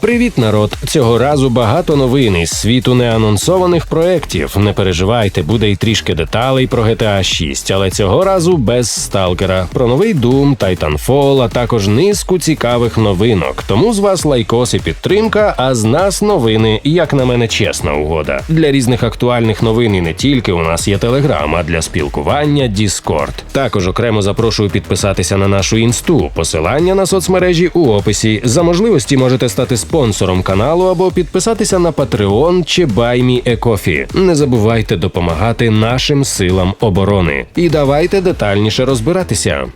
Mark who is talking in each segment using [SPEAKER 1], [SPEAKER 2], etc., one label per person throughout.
[SPEAKER 1] Привіт, народ! Цього разу багато новин із світу неанонсованих проєктів. Не переживайте, буде й трішки деталей про GTA 6, але цього разу без сталкера. Про новий Doom, Titanfall, а також низку цікавих новинок. Тому з вас лайкос і підтримка, а з нас новини, як на мене, чесна угода. Для різних актуальних новин і не тільки у нас є Телеграм, а для спілкування Discord. Також окремо запрошую підписатися на нашу інсту. Посилання на соцмережі у описі. За можливості можете стати спонсором каналу або підписатися на Patreon чи BuyMeACoffee. Не забувайте допомагати нашим силам оборони. І давайте детальніше розбиратися.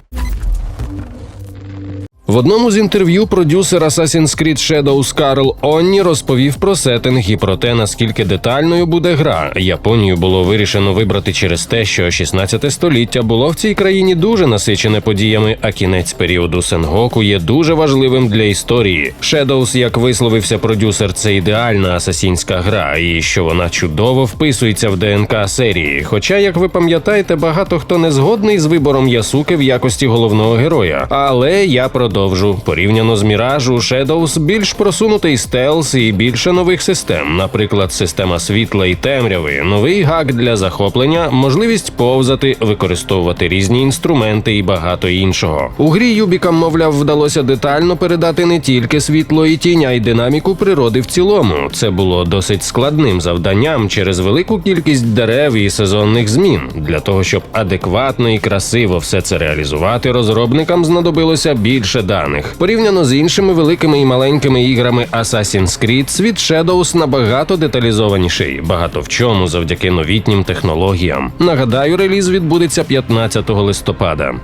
[SPEAKER 1] В одному з інтерв'ю продюсер Assassin's Creed Shadows Карл Онні розповів про сеттинг і про те, наскільки детальною буде гра. Японію було вирішено вибрати через те, що 16 століття було в цій країні дуже насичене подіями, а кінець періоду Сенгоку є дуже важливим для історії. Shadows, як висловився продюсер, це ідеальна асасінська гра, і що вона чудово вписується в ДНК серії. Хоча, як ви пам'ятаєте, багато хто не згодний з вибором Ясуки в якості головного героя. Але я продовжу. Порівняно з Міражу, Shadows більш просунутий стелс і більше нових систем, наприклад, система світла і темряви, новий гак для захоплення, можливість повзати, використовувати різні інструменти і багато іншого. У грі Юбікам, мовляв, вдалося детально передати не тільки світло і тінь, а й динаміку природи в цілому. Це було досить складним завданням через велику кількість дерев і сезонних змін. Для того щоб адекватно і красиво все це реалізувати, розробникам знадобилося більше даних. Порівняно з іншими великими і маленькими іграми Assassin's Creed, світ Shadows набагато деталізованіший, багато в чому завдяки новітнім технологіям. Нагадаю, реліз відбудеться 15 листопада.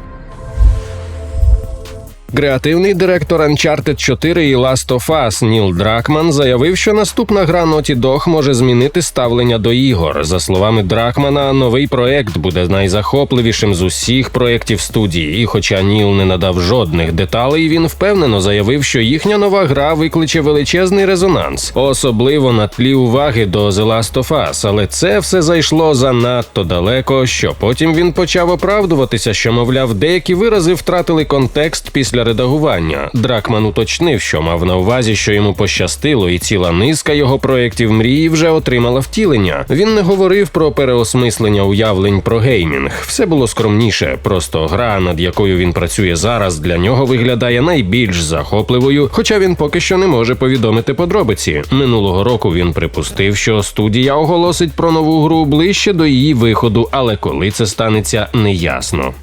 [SPEAKER 1] Креативний директор Uncharted 4 і Last of Us Ніл Дракман заявив, що наступна гра Naughty Dog може змінити ставлення до ігор. За словами Дракмана, новий проект буде найзахопливішим з усіх проєктів студії. І хоча Ніл не надав жодних деталей, він впевнено заявив, що їхня нова гра викличе величезний резонанс, особливо на тлі уваги до The Last of Us. Але це все зайшло занадто далеко, що потім він почав оправдуватися, що мовляв, деякі вирази втратили контекст після редагування. Дракман уточнив, що мав на увазі, що йому пощастило, і ціла низка його проєктів мрії вже отримала втілення. Він не говорив про переосмислення уявлень про геймінг. Все було скромніше. Просто гра, над якою він працює зараз, для нього виглядає найбільш захопливою, хоча він поки що не може повідомити подробиці. Минулого року він припустив, що студія оголосить про нову гру ближче до її виходу, але коли це станеться, неясно.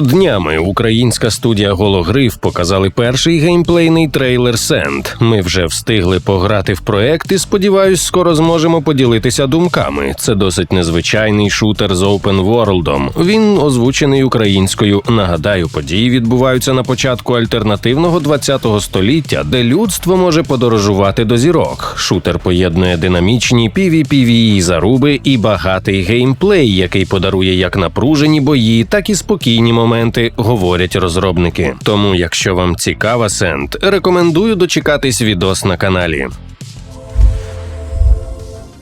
[SPEAKER 1] Днями українська студія Гологриф показали перший геймплейний трейлер Сенд. Ми вже встигли пограти в проект і сподіваюсь, скоро зможемо поділитися думками. Це досить незвичайний шутер з Open World. Він озвучений українською. Нагадаю, події відбуваються на початку альтернативного 20-го століття, де людство може подорожувати до зірок. Шутер поєднує динамічні PvPvE заруби і багатий геймплей, який подарує як напружені бої, так і спокійні моменти моменти, говорять розробники. Тому, якщо вам цікава Сент, рекомендую дочекатись відос на каналі.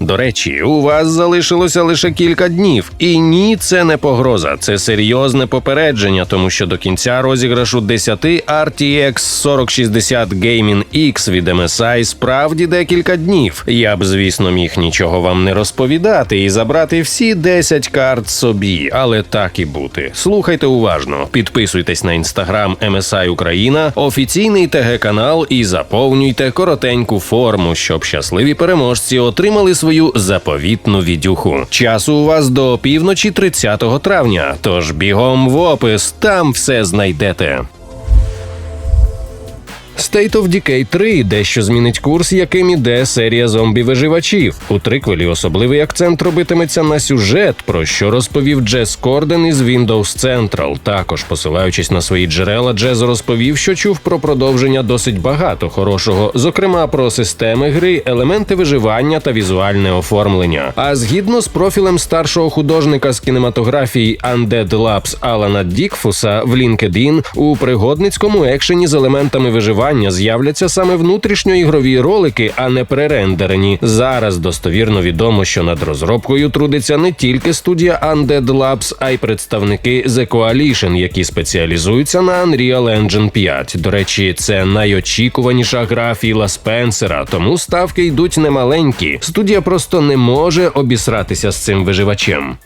[SPEAKER 1] До речі, у вас залишилося лише кілька днів, і ні, це не погроза, це серйозне попередження, тому що до кінця розіграшу 10 RTX 4060 Gaming X від MSI справді декілька днів. Я б, звісно, міг нічого вам не розповідати і забрати всі 10 карт собі, але так і бути. Слухайте уважно, підписуйтесь на інстаграм MSI Україна, офіційний ТГ канал і заповнюйте коротеньку форму, щоб щасливі переможці отримали свою заповітну відюху. Часу у вас до півночі 30 травня. Тож бігом в опис, там все знайдете. State of Decay 3 дещо змінить курс, яким іде серія зомбі-виживачів. У триквелі особливий акцент робитиметься на сюжет, про що розповів Джес Корден із Windows Central. Також, посилаючись на свої джерела, Джез розповів, що чув про продовження досить багато хорошого, зокрема про системи гри, елементи виживання та візуальне оформлення. А згідно з профілем старшого художника з кінематографії Undead Labs Алана Дікфуса в LinkedIn, у пригодницькому екшені з елементами виживання травня з'являться саме внутрішньоігрові ролики, а не пререндерені. Зараз достовірно відомо, що над розробкою трудиться не тільки студія Undead Labs, а й представники The Coalition, які спеціалізуються на Unreal Engine 5. До речі, це найочікуваніша гра Філа Спенсера, тому ставки йдуть немаленькі. Студія просто не може обісратися з цим виживачем.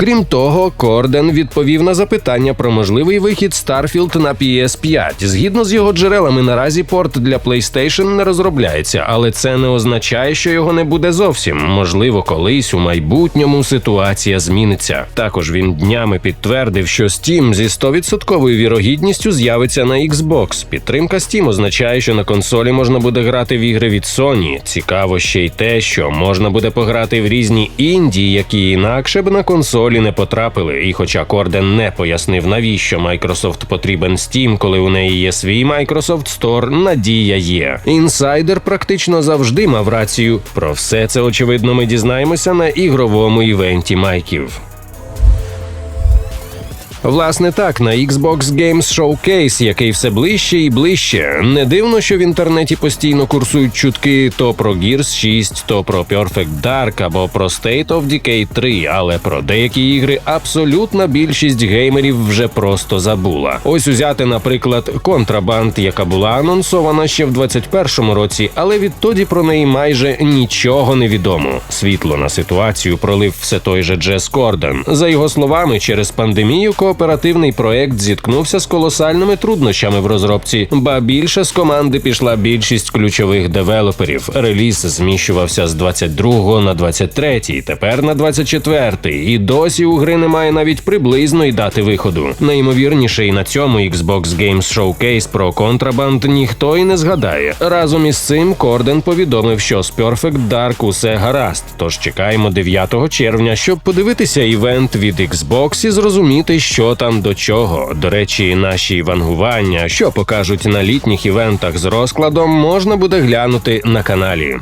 [SPEAKER 1] Крім того, Корден відповів на запитання про можливий вихід Starfield на PS5. Згідно з його джерелами, наразі порт для PlayStation не розробляється, але це не означає, що його не буде зовсім. Можливо, колись у майбутньому ситуація зміниться. Також він днями підтвердив, що Steam зі 100% вірогідністю з'явиться на Xbox. Підтримка Steam означає, що на консолі можна буде грати в ігри від Sony. Цікаво ще й те, що можна буде пограти в різні інді, які інакше б на консолі не потрапили. І хоча Корден не пояснив, навіщо Microsoft потрібен Steam, коли у неї є свій Microsoft Store, надія є. Інсайдер практично завжди мав рацію. Про все це очевидно ми дізнаємося на ігровому івенті Майків. Власне так, на Xbox Games Showcase, який все ближче і ближче. Не дивно, що в інтернеті постійно курсують чутки то про Gears 6, то про Perfect Dark або про State of Decay 3, але про деякі ігри абсолютна більшість геймерів вже просто забула. Ось узяти, наприклад, контрабанд, яка була анонсована ще в 21-му році, але відтоді про неї майже нічого не відомо. Світло на ситуацію пролив все той же Джес Корден. За його словами, через пандемію кооперативний проект зіткнувся з колосальними труднощами в розробці, ба більше з команди пішла більшість ключових девелоперів. Реліз зміщувався з 22 на 23, тепер на 24, і досі у гри немає навіть приблизної дати виходу. Найімовірніше, і на цьому Xbox Games Showcase про контрабанд ніхто і не згадає. Разом із цим Корден повідомив, що з Perfect Dark усе гаразд. Тож чекаємо 9 червня, щоб подивитися івент від Xbox і зрозуміти, що що там до чого. До речі, наші вангування, що покажуть на літніх івентах з розкладом, можна буде глянути на каналі.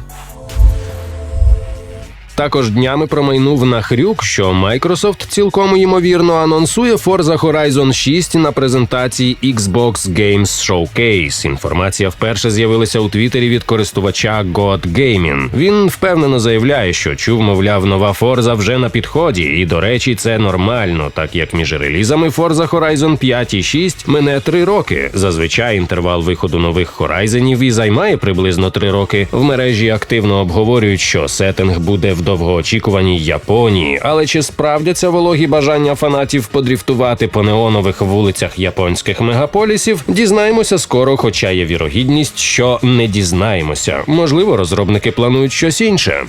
[SPEAKER 1] Також днями промайнув на хрюк, що Microsoft цілком ймовірно анонсує Forza Horizon 6 на презентації Xbox Games Showcase. Інформація вперше з'явилася у Твіттері від користувача God Gaming. Він впевнено заявляє, що чув, мовляв, нова Forza вже на підході, і до речі, це нормально, так як між релізами Forza Horizon 5 і 6 мине три роки. Зазвичай інтервал виходу нових Horizonів і займає приблизно три роки. В мережі активно обговорюють, що сеттинг буде в довгоочікуваній Японії, але чи справдяться вологі бажання фанатів подріфтувати по неонових вулицях японських мегаполісів? Дізнаємося скоро, хоча є вірогідність, що не дізнаємося. Можливо, розробники планують щось інше.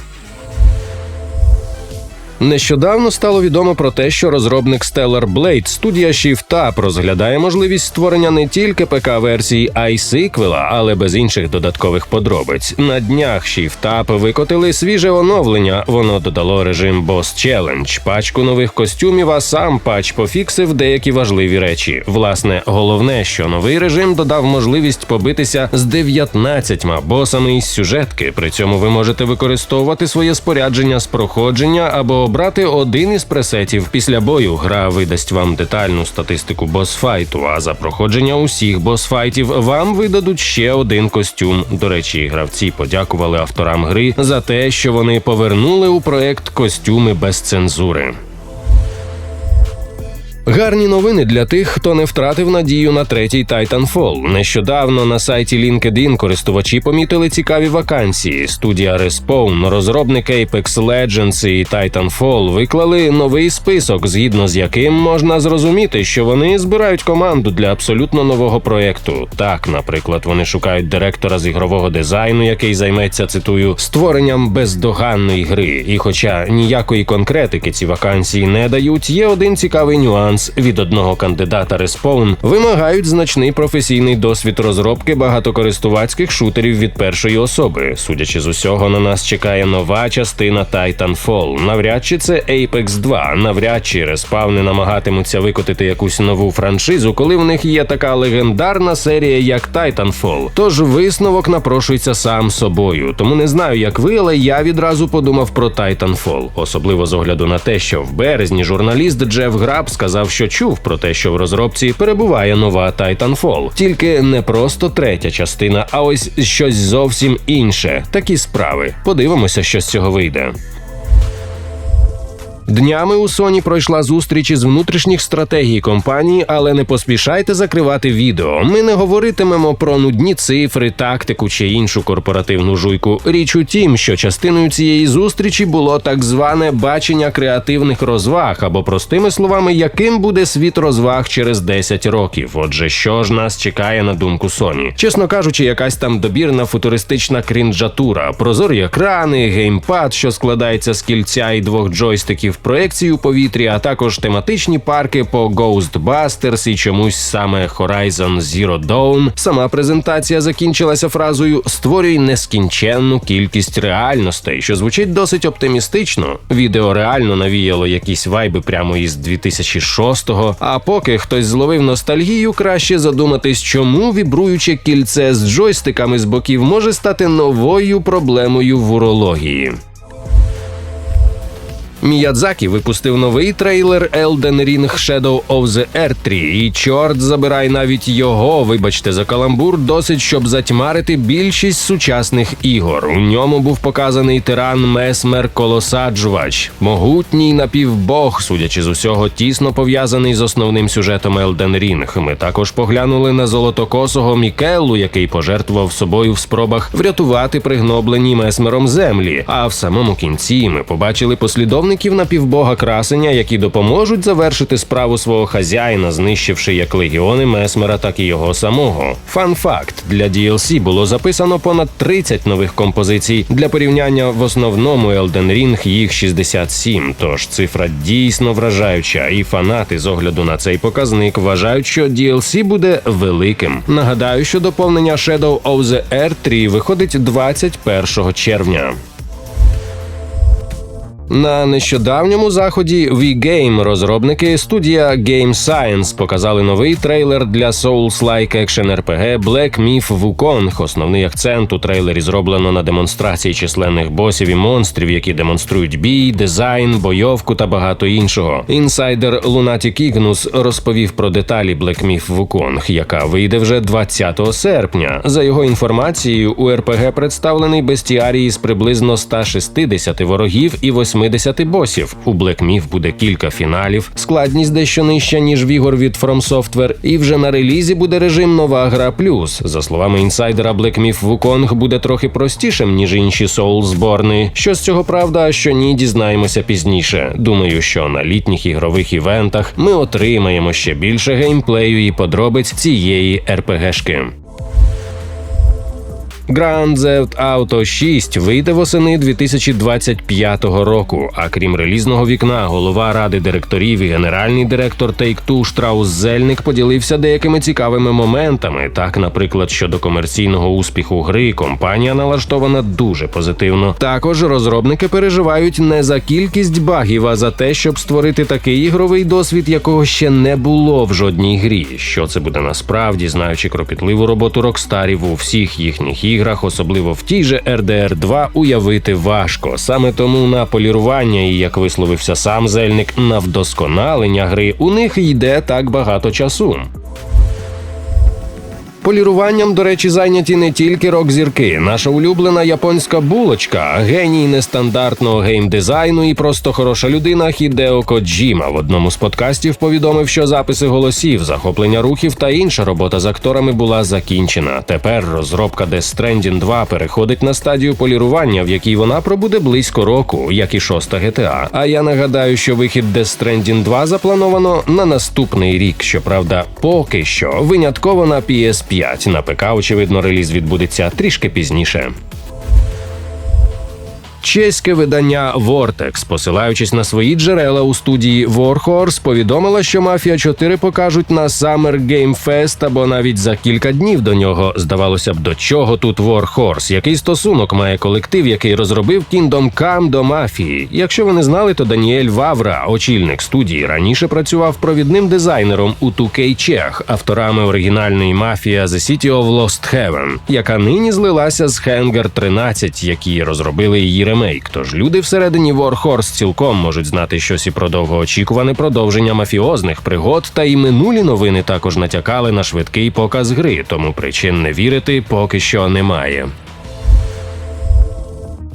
[SPEAKER 1] Нещодавно стало відомо про те, що розробник Stellar Blade студія ShiftUp розглядає можливість створення не тільки ПК-версії, а й сиквела, але без інших додаткових подробиць. На днях ShiftUp викотили свіже оновлення. Воно додало режим Boss Challenge, пачку нових костюмів, а сам патч пофіксив деякі важливі речі. Власне, головне, що новий режим додав можливість побитися з 19 босами із сюжетки. При цьому ви можете використовувати своє спорядження з проходження або обрати один із пресетів. Після бою гра видасть вам детальну статистику босфайту. А за проходження усіх босфайтів вам видадуть ще один костюм. До речі, гравці подякували авторам гри за те, що вони повернули у проект костюми без цензури. Гарні новини для тих, хто не втратив надію на третій Titanfall. Нещодавно на сайті LinkedIn користувачі помітили цікаві вакансії. Студія Respawn, розробник Apex Legends і Titanfall виклали новий список, згідно з яким можна зрозуміти, що вони збирають команду для абсолютно нового проєкту. Так, наприклад, вони шукають директора з ігрового дизайну, який займеться цитую створенням бездоганної гри. І, хоча ніякої конкретики ці вакансії не дають, є один цікавий нюанс від одного кандидата Respawn вимагають значний професійний досвід розробки багатокористувацьких шутерів від першої особи. Судячи з усього, на нас чекає нова частина Titanfall. Навряд чи це Apex 2, навряд чи респавни намагатимуться викотити якусь нову франшизу, коли в них є така легендарна серія, як Titanfall. Тож висновок напрошується сам собою. Тому не знаю, як ви, але я відразу подумав про Titanfall. особливо з огляду на те, що в березні журналіст Джеф Граб сказав сказав, що чув про те, що в розробці перебуває нова Titanfall. Тільки не просто третя частина, а ось щось зовсім інше. Такі справи. Подивимося, що з цього вийде. Днями у Sony пройшла зустріч із внутрішніх стратегій компанії, але не поспішайте закривати відео. Ми не говоритимемо про нудні цифри, тактику чи іншу корпоративну жуйку. Річ у тім, що частиною цієї зустрічі було так зване бачення креативних розваг, або простими словами, яким буде світ розваг через 10 років. Отже, що ж нас чекає на думку Sony? Чесно кажучи, якась там добірна футуристична крінжатура, прозорі екрани, геймпад, що складається з кільця і двох джойстиків проекції у повітрі, а також тематичні парки по Ghostbusters і чомусь саме Horizon Zero Dawn. Сама презентація закінчилася фразою Створюй нескінченну кількість реальностей, що звучить досить оптимістично. Відео реально навіяло якісь вайби прямо із 2006-го. А поки хтось зловив ностальгію, краще задуматись, чому вібруюче кільце з джойстиками з боків може стати новою проблемою в урології. Міядзакі випустив новий трейлер Elden Ring Shadow of the Earth 3, і чорт забирай навіть його, вибачте за каламбур, досить щоб затьмарити більшість сучасних ігор. У ньому був показаний тиран Месмер Колосаджувач, могутній напівбог, судячи з усього, тісно пов'язаний з основним сюжетом Elden Ring. Ми також поглянули на золотокосого Мікеллу, який пожертвував собою в спробах врятувати пригноблені месмером землі. А в самому кінці ми побачили послідовний послідовників напівбога красення, які допоможуть завершити справу свого хазяїна, знищивши як легіони Месмера, так і його самого. Фан факт для DLC було записано понад 30 нових композицій. Для порівняння в основному Elden Ring їх 67, Тож цифра дійсно вражаюча, і фанати з огляду на цей показник вважають, що DLC буде великим. Нагадаю, що доповнення Shadow of the Earth 3 виходить 21 червня. На нещодавньому заході V-Game розробники студія Game Science показали новий трейлер для Souls-like Action RPG Black Myth Wukong. Основний акцент у трейлері зроблено на демонстрації численних босів і монстрів, які демонструють бій, дизайн, бойовку та багато іншого. Інсайдер Lunatic Ignus розповів про деталі Black Myth Wukong, яка вийде вже 20 серпня. За його інформацією, у РПГ представлений бестіарій з приблизно 160 ворогів і 8 80 босів. У Black Myth буде кілька фіналів, складність дещо нижча, ніж в ігор від From Software, і вже на релізі буде режим Нова гра плюс. За словами інсайдера, Black Myth Wukong буде трохи простішим, ніж інші Soulsborne. Що з цього правда, а що ні, дізнаємося пізніше. Думаю, що на літніх ігрових івентах ми отримаємо ще більше геймплею і подробиць цієї РПГшки. Grand Theft Auto 6 вийде восени 2025 року. А крім релізного вікна, голова ради директорів і генеральний директор Take-Two Штраус Зельник поділився деякими цікавими моментами. Так, наприклад, щодо комерційного успіху гри, компанія налаштована дуже позитивно. Також розробники переживають не за кількість багів, а за те, щоб створити такий ігровий досвід, якого ще не було в жодній грі. Що це буде насправді, знаючи кропітливу роботу рокстарів у всіх їхніх іграх іграх, особливо в тій же RDR 2, уявити важко. Саме тому на полірування і як висловився сам Зельник, на вдосконалення гри у них йде так багато часу. Поліруванням, до речі, зайняті не тільки рок-зірки. Наша улюблена японська булочка, геній нестандартного геймдизайну і просто хороша людина Хідео Коджіма в одному з подкастів повідомив, що записи голосів, захоплення рухів та інша робота з акторами була закінчена. Тепер розробка Death Stranding 2 переходить на стадію полірування, в якій вона пробуде близько року, як і шоста GTA. А я нагадаю, що вихід Death Stranding 2 заплановано на наступний рік. Щоправда, поки що винятково на PSP. 5. На ПК, очевидно, реліз відбудеться трішки пізніше. Чеське видання Vortex, посилаючись на свої джерела у студії Warhorse, повідомила, що Мафія 4 покажуть на Summer Game Fest або навіть за кілька днів до нього. Здавалося б, до чого тут Warhorse? Який стосунок має колектив, який розробив Kingdom Come до мафії? Якщо ви не знали, то Даніель Вавра, очільник студії, раніше працював провідним дизайнером у 2K Чех, авторами оригінальної мафія The City of Lost Heaven, яка нині злилася з Hangar 13, які розробили її ремейк. Тож люди всередині Warhorse цілком можуть знати щось і про довгоочікуване продовження мафіозних пригод, та й минулі новини також натякали на швидкий показ гри, тому причин не вірити поки що немає.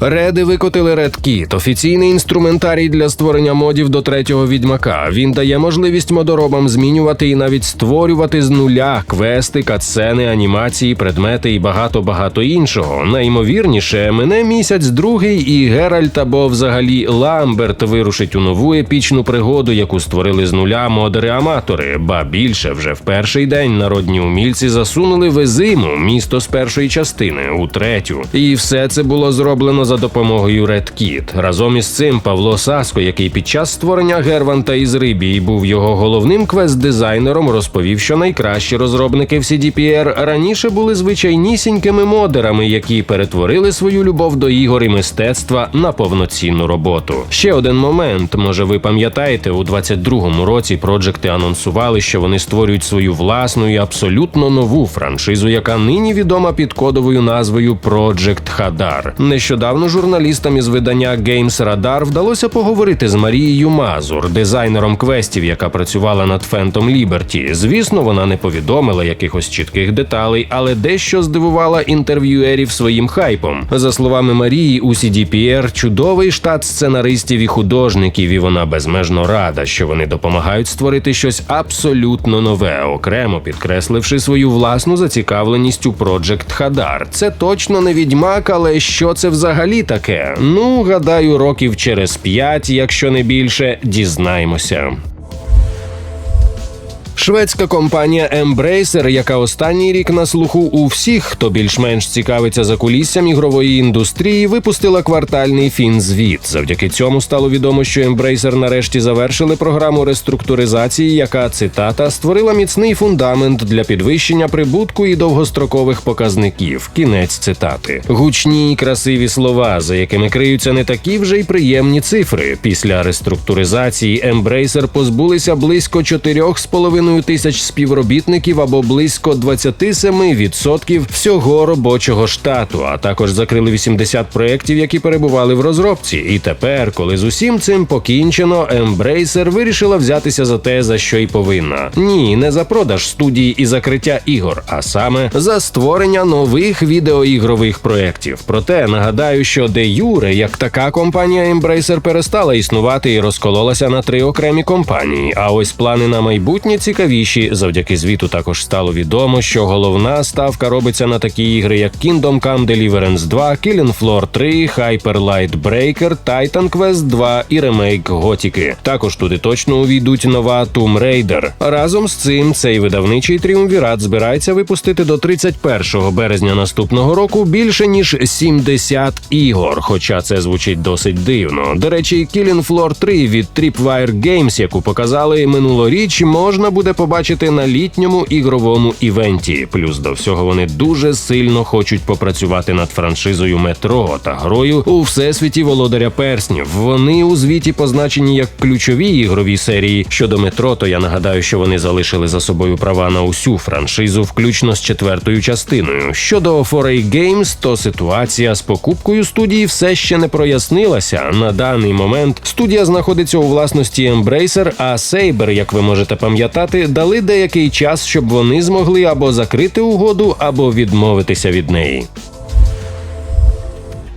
[SPEAKER 1] Реди викотили Red Kit – офіційний інструментарій для створення модів до третього відьмака. Він дає можливість модоробам змінювати і навіть створювати з нуля квести, катсцени, анімації, предмети і багато багато іншого. Найімовірніше, мене місяць другий, і Геральт або взагалі Ламберт вирушить у нову епічну пригоду, яку створили з нуля модери-аматори. Ба більше вже в перший день народні умільці засунули Везиму, місто з першої частини, у третю. І все це було зроблено за допомогою Red Kit. Разом із цим Павло Саско, який під час створення Герванта із Рибії був його головним квест-дизайнером, розповів, що найкращі розробники в CDPR раніше були звичайнісінькими модерами, які перетворили свою любов до ігор і мистецтва на повноцінну роботу. Ще один момент. Може, ви пам'ятаєте, у 22-му році проджекти анонсували, що вони створюють свою власну і абсолютно нову франшизу, яка нині відома під кодовою назвою Project Hadar. Нещодавно журналістам із видання Games Radar вдалося поговорити з Марією Мазур, дизайнером квестів, яка працювала над Phantom Liberty. Звісно, вона не повідомила якихось чітких деталей, але дещо здивувала інтерв'юерів своїм хайпом. За словами Марії, у CDPR чудовий штат сценаристів і художників, і вона безмежно рада, що вони допомагають створити щось абсолютно нове, окремо підкресливши свою власну зацікавленість у Project Hadar. Це точно не відьмак, але що це взагалі таке? Ну, гадаю, років через п'ять, якщо не більше, дізнаємося. Шведська компанія Embracer, яка останній рік на слуху у всіх, хто більш-менш цікавиться за куліссям ігрової індустрії, випустила квартальний фінзвіт. Завдяки цьому стало відомо, що Embracer нарешті завершили програму реструктуризації, яка цитата створила міцний фундамент для підвищення прибутку і довгострокових показників. Кінець цитати. Гучні й красиві слова, за якими криються не такі вже й приємні цифри. Після реструктуризації Embracer позбулися близько 4,5 тисяч співробітників або близько 27% всього робочого штату, а також закрили 80 проєктів, які перебували в розробці. І тепер, коли з усім цим покінчено, Embracer вирішила взятися за те, за що й повинна. Ні, не за продаж студії і закриття ігор, а саме за створення нових відеоігрових проєктів. Проте нагадаю, що де Юре, як така компанія Embracer перестала існувати і розкололася на три окремі компанії. А ось плани на майбутнє цікавіші. Завдяки звіту також стало відомо, що головна ставка робиться на такі ігри, як Kingdom Come Deliverance 2, Killing Floor 3, Hyper Light Breaker, Titan Quest 2 і ремейк Готіки. Також туди точно увійдуть нова Tomb Raider. Разом з цим цей видавничий тріумвірат збирається випустити до 31 березня наступного року більше ніж 70 ігор. Хоча це звучить досить дивно. До речі, Killing Floor 3 від Tripwire Games, яку показали минулоріч, можна буде побачити на літньому ігровому івенті. Плюс до всього вони дуже сильно хочуть попрацювати над франшизою метро та грою у всесвіті володаря перснів. Вони у звіті позначені як ключові ігрові серії. Щодо метро, то я нагадаю, що вони залишили за собою права на усю франшизу, включно з четвертою частиною. Щодо 4A Games, то ситуація з покупкою студії все ще не прояснилася. На даний момент студія знаходиться у власності Embracer, а Saber, як ви можете пам'ятати, дали деякий час, щоб вони змогли або закрити угоду, або відмовитися від неї.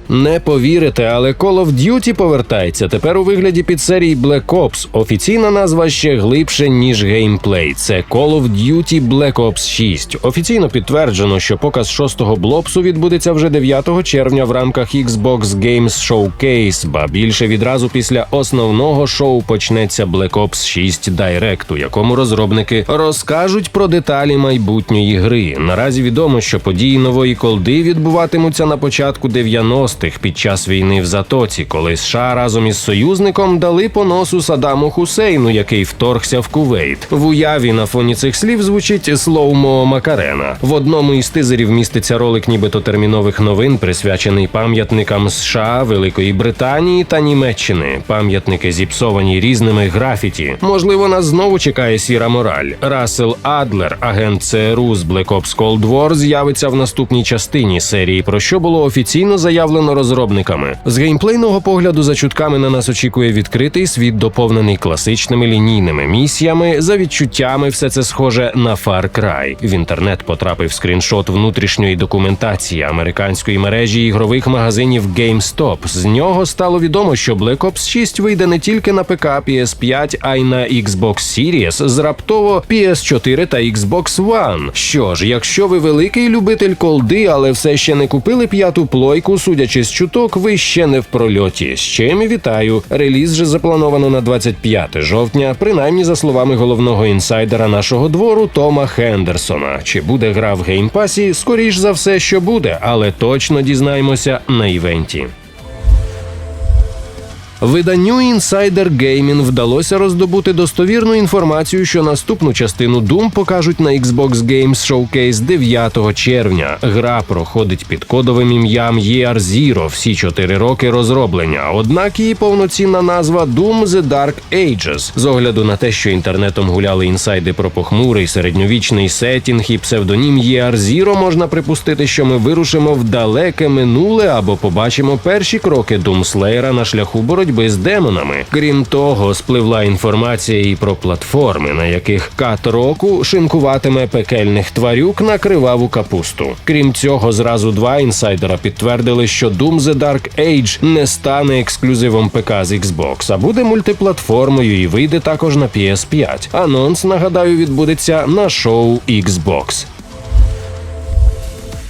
[SPEAKER 1] Не повірите, але Call of Duty повертається тепер у вигляді підсерії Black Ops. Офіційна назва ще глибше ніж геймплей. Це Call of Duty Black Ops 6. Офіційно підтверджено, що показ шостого блопсу відбудеться вже 9 червня в рамках Xbox Games Showcase, ба більше відразу після основного шоу почнеться Black Ops 6 Direct, у якому розробники розкажуть про деталі майбутньої гри. Наразі відомо, що події нової колди відбуватимуться на початку 90-х під час війни в Затоці, коли США разом із союзником дали по носу Садаму Хусейну, який вторгся в Кувейт. В уяві на фоні цих слів звучить слоумо Макарена. В одному із тизерів міститься ролик, нібито термінових новин, присвячений пам'ятникам США, Великої Британії та Німеччини. Пам'ятники зіпсовані різними графіті. Можливо, нас знову чекає сіра мораль. Рассел Адлер, агент ЦРУ з Black Ops Cold War, з'явиться в наступній частині серії, про що було офіційно заявлено розробниками. З геймплейного погляду за чутками на нас очікує відкритий світ, доповнений класичними лінійними місіями. За відчуттями, все це схоже на Far Cry. В інтернет потрапив скріншот внутрішньої документації американської мережі ігрових магазинів GameStop. З нього стало відомо, що Black Ops 6 вийде не тільки на ПК, PS5, а й на Xbox Series, з раптово PS4 та Xbox One. Що ж, якщо ви великий любитель колди, але все ще не купили п'яту плойку, судячи з чуток, ви ще не в прольоті. З чим вітаю. Реліз же заплановано на 25 жовтня, принаймні за словами головного інсайдера нашого двору Тома Хендерсона. Чи буде гра в геймпасі? Скоріш за все, що буде, але точно дізнаємося на івенті. Виданню Insider Gaming вдалося роздобути достовірну інформацію, що наступну частину Doom покажуть на Xbox Games Showcase 9 червня. Гра проходить під кодовим ім'ям Year Zero всі 4 роки розроблення. Однак її повноцінна назва Doom The Dark Ages. З огляду на те, що інтернетом гуляли інсайди про похмурий середньовічний сетінг і псевдонім Year Zero, можна припустити, що ми вирушимо в далеке минуле або побачимо перші кроки Думслеєра на шляху боротьби з демонами. Крім того, спливла інформація і про платформи, на яких кат року шинкуватиме пекельних тварюк на криваву капусту. Крім цього, зразу два інсайдера підтвердили, що Doom The Dark Age не стане ексклюзивом ПК з Xbox, а буде мультиплатформою і вийде також на PS5. Анонс, нагадаю, відбудеться на шоу Xbox.